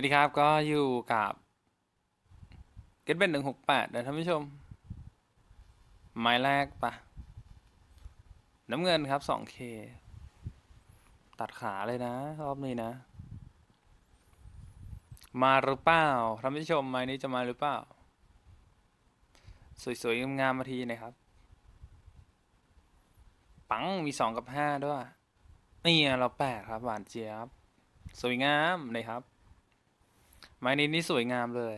วัสดีครับก็อยู่กับเกตเบนหนึ่งหกแปดนะท่านผู้ชม ไม้แรกปะน้ำเงินครับสองเคตัดขาเลยนะ รอบนี้นะ มาหรือเปล่าท่านผู้ชมไม้นี้จะมาหรือเปล่า สวยๆงามๆมาทีนะครับ ปังมีสองกับห้าด้วยนี่เราแปดครับหวานเจี๊ยบสวยงามนะครับ ไม้นี้นี่สวยงามเลย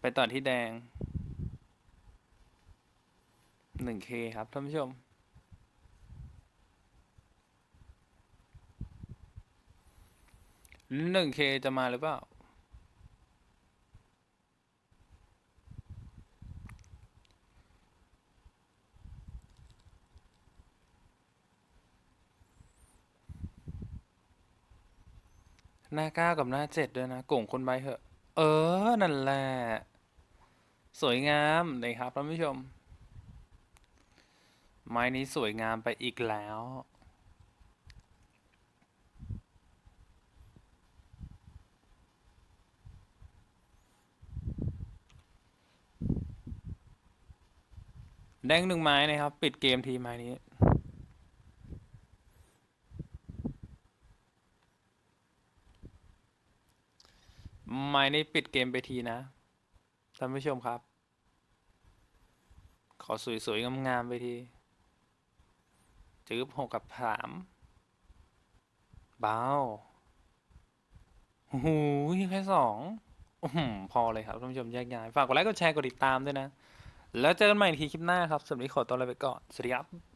ไปต่อที่แดง 1K ครับท่านผู้ชม 1K จะมาหรือเปล่า หน้าเก้ากับหน้าเจ็ดด้วยนะโก่งคนใบเหอะ เออ นั่นแหละ สวยงามเลยครับท่านผู้ชม ไม้นี้สวยงามไปอีกแล้วแดงหนึ่งไม้นะครับ ปิดเกมทีไม้นี้ ไม้นี้ปิดเกมไปทีนะท่านผู้ชมครับ ขอสวยๆงามๆไปทีจืบหกกับสามเบาโอ้โหแค่สองอื้อหือพอเลยครับท่านผู้ชมแยกย้าย ฝากกดไลค์กดแชร์กดติดตามด้วยนะ แล้วเจอกันใหม่ในทีคลิปหน้าครับสำหรับนี้ขอตัวลาไปก่อน สวัสดีครับ